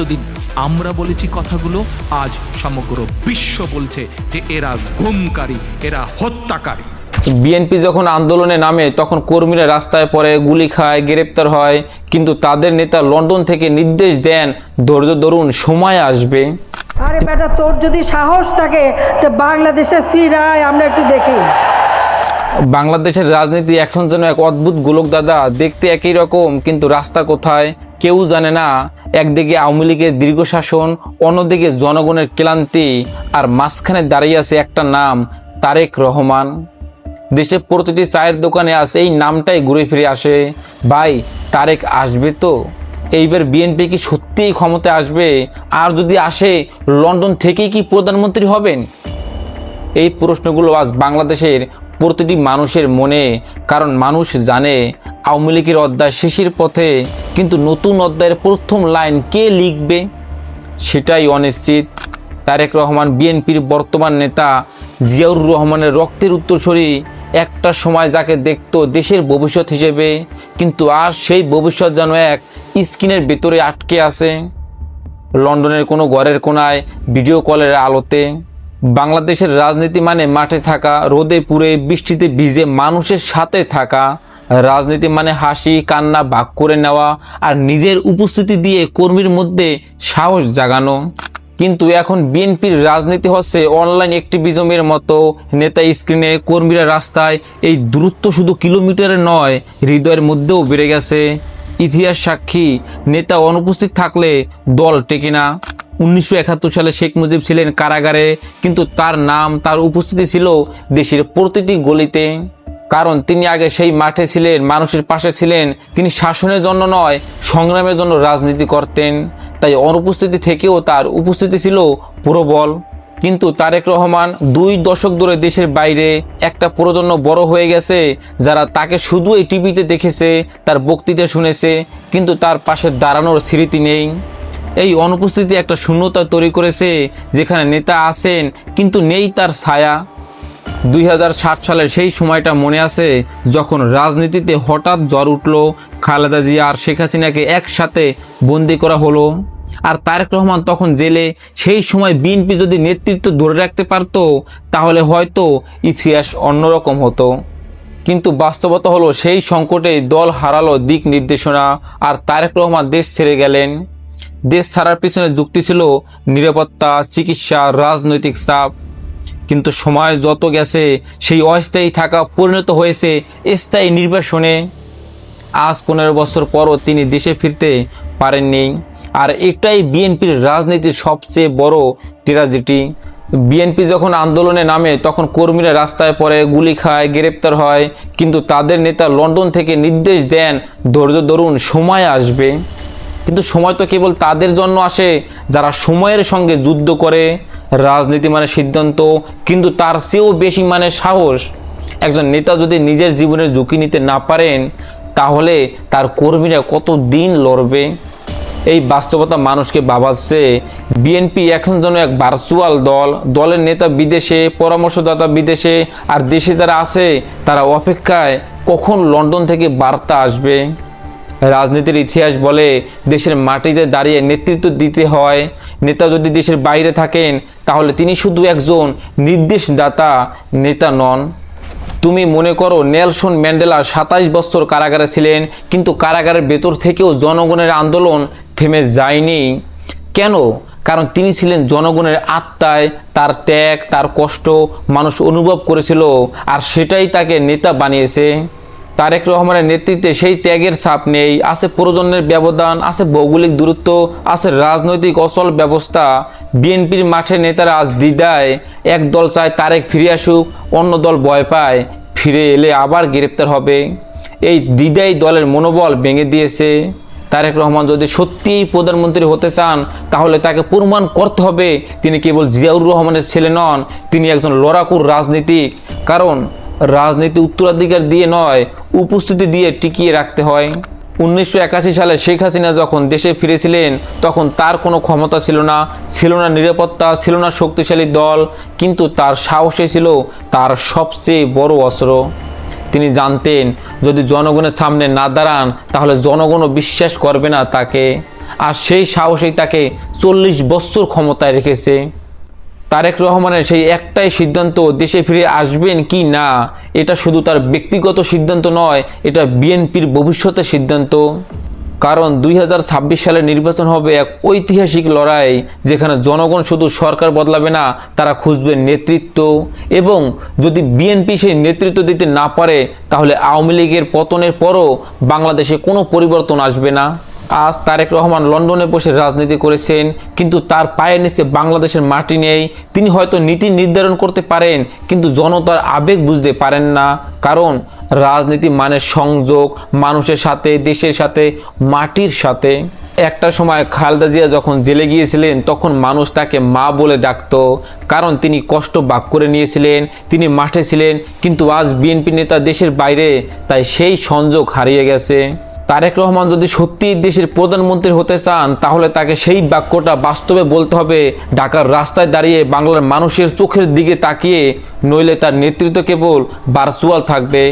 এতদিন আমরা বলেছি কথাগুলো আজ সমগ্র বিশ্ব বলছে যে এরা গুমকারী এরা হত্যাকারী। বিএনপি যখন আন্দোলনে নামে তখন কর্মীরা রাস্তায় পড়ে গুলি খায় গ্রেপ্তার হয় কিন্তু তাদের নেতা লন্ডন থেকে নির্দেশ দেন ধৈর্য ধরুন সময় আসবে। আরে বেটা তোর যদি সাহস থাকে তো বাংলাদেশে ফিরায় আমরা একটু দেখি। বাংলাদেশের রাজনীতি এখন যেন এক অদ্ভুত গোলক দাদা দেখতে একই রকম কিন্তু রাস্তা কোথায় কেউ জানে না। একদিকে আওয়ামী লীগের দীর্ঘ শাসন, অন্যদিকে জনগণের ক্লান্তি, আর মাঝখানে দাঁড়িয়ে আছে একটা নাম, তারেক রহমান। দেশে প্রতিটি চায়ের দোকানে আছে এই নামটাই ঘুরে ফিরে আসে। ভাই, তারেক আসবে তো? এইবার বিএনপি কি সত্যিই ক্ষমতায় আসবে? আর যদি আসে, লন্ডন থেকেই কি প্রধানমন্ত্রী হবেন? এই প্রশ্নগুলো আজ বাংলাদেশের প্রতিটি মানুষের মনে, কারণ মানুষ জানে আওয়ামী লীগের অধ্যায় শেষের পথে কিন্তু নতুন অধ্যায়ের প্রথম লাইন কে লিখবে সেটাই অনিশ্চিত। তারেক রহমান, বিএনপির বর্তমান নেতা জিয়াউর রহমানের রক্তের উত্তরসূরি একটা সময় যাকে দেখতো দেশের ভবিষ্যৎ হিসেবে, কিন্তু আজ সেই ভবিষ্যৎ যেন এক স্ক্রিনের ভেতরে আটকে আছে। লন্ডনের কোনো ঘরের কোনায় ভিডিও কলের আলোতে। বাংলাদেশের রাজনীতি মানে মাঠে থাকা, রোদে পুড়ে বৃষ্টিতে ভিজে মানুষের সাথে থাকা। রাজনীতি মানে হাসি, কান্না, ভাগ করে নেওয়া আর নিজের উপস্থিতি দিয়ে কর্মীর মধ্যে সাহস জাগানো। কিন্তু এখন বিএনপির রাজনীতি হচ্ছে অনলাইন অ্যাক্টিভিজমের মতো। নেতা স্ক্রিনে কর্মীরা রাস্তায় এই দূরত্ব শুধু কিলোমিটারে নয়, হৃদয়ের মধ্যেও বেড়ে গেছে। ইতিহাস সাক্ষী, নেতা অনুপস্থিত থাকলে দল টেকে না। উনিশশো একাত্তর সালে শেখ মুজিব ছিলেন কারাগারে, কিন্তু তার নাম, তার উপস্থিতি ছিল দেশের প্রতিটি গলিতে। কারণ তিনি আগে সেই মাঠে ছিলেন, মানুষের পাশে ছিলেন। তিনি শাসনের জন্য নয়, সংগ্রামের জন্য রাজনীতি করতেন। তাই অনুপস্থিতি থেকেও তার উপস্থিতি ছিল প্রবল। কিন্তু তারেক রহমান দুই দশক ধরে দেশের বাইরে একটা প্রজন্ম বড় হয়ে গেছে, যারা তাকে শুধু এই টিভিতে দেখেছে, তার বক্তৃতা শুনেছে, কিন্তু তার পাশে দাঁড়ানোর স্মৃতি নেই। এই অনুপস্থিতি একটা শূন্যতা তৈরি করেছে, যেখানে নেতা আছেন, কিন্তু নেই তার ছায়া। দুই সালের সেই সময়টা মনে আছে, যখন রাজনীতিতে হঠাৎ জ্বর উঠল, খালেদা জিয়া আর শেখ হাসিনাকে একসাথে বন্দি করা হলো। আর তারেক রহমান তখন জেলে, সেই সময় বিএনপি যদি নেতৃত্ব ধরে রাখতে পারত, তাহলে হয়তো ইতিহাস অন্যরকম হতো। কিন্তু বাস্তবতা হলো সেই সংকটে দল হারালো দিক নির্দেশনা, আর তারেক রহমান দেশ ছেড়ে গেলেন। দেশ ছাড়ার পিছনে যুক্তি ছিল নিরাপত্তা, চিকিৎসা, রাজনৈতিক চাপ। কিন্তু সময় যত গেছে, সেই অস্থায়ী থাকা পরিণত হয়েছে স্থায়ী নির্বাসনে। আজ পনেরো বছর পরও তিনি দেশে ফিরতে পারেননি। আর এটাই বিএনপির রাজনীতির সবচেয়ে বড় ট্রাজেডি বিএনপি যখন আন্দোলনে নামে, তখন কর্মীরা রাস্তায় পড়ে, গুলি খায়, গ্রেপ্তার হয়। কিন্তু তাদের নেতা লন্ডন থেকে নির্দেশ দেন, ধৈর্য ধরুন, সময় আসবে। কিন্তু সময় তো কেবল তাদের জন্য আসে, যারা সময়ের সঙ্গে যুদ্ধ করে, রাজনীতি মানে সিদ্ধান্ত, কিন্তু তার চেয়েও বেশি মানে সাহস। একজন নেতা যদি নিজের জীবনের ঝুঁকি নিতে না পারেন, তাহলে তার কর্মীরা কত দিন লড়বে? এই বাস্তবতা মানুষকে ভাবাচ্ছে। বিএনপি এখন যেন এক ভার্চুয়াল দল। দলের নেতা বিদেশে, পরামর্শদাতা বিদেশে, আর দেশে যারা আছে, তারা অপেক্ষায় কখন লন্ডন থেকে বার্তা আসবে? রাজনীতির ইতিহাস বলে দেশের মাটিতে দাঁড়িয়ে নেতৃত্ব দিতে হয়। নেতা যদি দেশের বাইরে থাকেন, তাহলে তিনি শুধু একজন নির্দেশদাতা নেতা নন। তুমি মনে করো নেলসন ম্যান্ডেলা সাতাইশ বছর কারাগারে ছিলেন, কিন্তু কারাগারের ভেতর থেকেও জনগণের আন্দোলন থেমে যায়নি। কেন? কারণ তিনি ছিলেন জনগণের আত্মায়, তার ত্যাগ, তার কষ্ট মানুষ অনুভব করেছিল, আর সেটাই তাকে নেতা বানিয়েছে। তারেক রহমানের নেতৃত্বে সেই ত্যাগের ছাপ নেই। আছে প্রজন্মের ব্যবধান, আছে ভৌগোলিক দূরত্ব, আছে রাজনৈতিক অচল ব্যবস্থা। বিএনপির মাঠে নেতারা আজ দ্বিধায়। এক দল চায় তারেক ফিরে আসুক, অন্য দল ভয় পায়, ফিরে এলে আবার গ্রেপ্তার হবে। এই দ্বিধাই দলের মনোবল ভেঙে দিয়েছে। তারেক রহমান যদি সত্যিই প্রধানমন্ত্রী হতে চান, তাহলে তাকে প্রমাণ করতে হবে। তিনি কেবল জিয়াউর রহমানের ছেলে নন, তিনি একজন লড়াকুর রাজনীতিক। কারণ রাজনীতি উত্তরাধিকার দিয়ে নয়, উপস্থিতি দিয়ে টিকিয়ে রাখতে হয়। উনিশশো একাশি সালে শেখ হাসিনা যখন দেশে ফিরেছিলেন, তখন তার কোনো ক্ষমতা ছিল না। ছিল না নিরাপত্তা, ছিল না শক্তিশালী দল, কিন্তু তার সাহসে ছিল তার সবচেয়ে বড় অস্ত্র। তিনি জানতেন, যদি জনগণের সামনে না দাঁড়ান, তাহলে জনগণও বিশ্বাস করবে না তাকে। আর সেই সাহসেই তাকে চল্লিশ বছর ক্ষমতায় রেখেছে। তারেক রহমানের সেই একটাই সিদ্ধান্ত, দেশে ফিরে আসবেন কি না, এটা শুধু তার ব্যক্তিগত সিদ্ধান্ত নয়, এটা বিএনপির ভবিষ্যতের সিদ্ধান্ত। কারণ দুই সালে নির্বাচন হবে এক ঐতিহাসিক লড়াই, যেখানে জনগণ শুধু সরকার বদলাবে না, তারা খুঁজবে নেতৃত্ব। এবং যদি বিএনপি সেই নেতৃত্ব দিতে না পারে, তাহলে আওয়ামী লীগের পতনের পরও বাংলাদেশে কোনো পরিবর্তন আসবে না। আজ তারেক রহমান লন্ডনে বসে রাজনীতি করেছেন, কিন্তু তার পায়ের নিচে বাংলাদেশের মাটি নেই। তিনি হয়তো নীতি নির্ধারণ করতে পারেন, কিন্তু জনতার আবেগ বুঝতে পারেন না। কারণ রাজনীতি মানে সংযোগ, মানুষের সাথে, দেশের সাথে, মাটির সাথে। একটা সময় খালেদা জিয়া যখন জেলে গিয়েছিলেন, তখন মানুষ তাকে মা বলে ডাকতো, কারণ তিনি কষ্ট বাক করে নিয়েছিলেন। তিনি মাঠে ছিলেন, কিন্তু আজ বিএনপি নেতা দেশের বাইরে, তাই সেই সংযোগ হারিয়ে গেছে। তারেক রহমান যদি সত্যিই দেশের প্রধানমন্ত্রী হতে চান, তাহলে তাকে সেই বাক্যটা বাস্তবে বলতে হবে। ঢাকার রাস্তায় দাঁড়িয়ে বাংলার মানুষের চোখের দিকে তাকিয়ে, নইলে তার নেতৃত্ব কেবল ভার্চুয়াল থাকবে,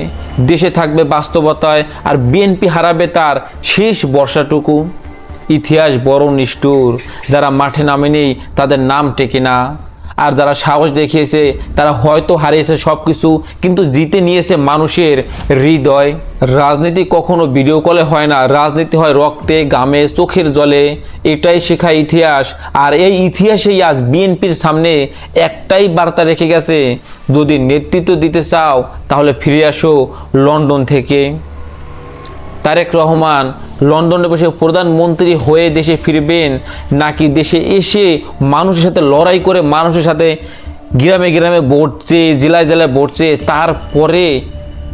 দেশে থাকবে বাস্তবতায়, আর বিএনপি হারাবে তার শেষ বর্ষাটুকু। ইতিহাস বড় নিষ্ঠুর, যারা মাঠে নামেনি তাদের নাম টেকে না। আর যারা সাহস দেখিয়েছে, তারা হয়তো হারিয়েছে সব কিছু কিন্তু জিতে নিয়েছে মানুষের হৃদয়। রাজনীতি কখনো ভিডিও কলে হয় না, রাজনীতি হয় রক্তে গামে চোখের জলে। এটাই শেখা ইতিহাস। আর এই ইতিহাসেই আজ বিএনপির সামনে একটাই বার্তা রেখে গেছে, যদি নেতৃত্ব দিতে চাও, তাহলে ফিরে আসো লন্ডন থেকে। তারেক রহমান লন্ডনে বসে প্রধানমন্ত্রী হয়ে দেশে ফিরবেন, নাকি দেশে এসে মানুষের সাথে লড়াই করে মানুষের সাথে গ্রামে গ্রামে ভোট জেলায় জেলায় ভোট তারপরে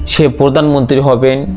সে প্রধানমন্ত্রী হবেন?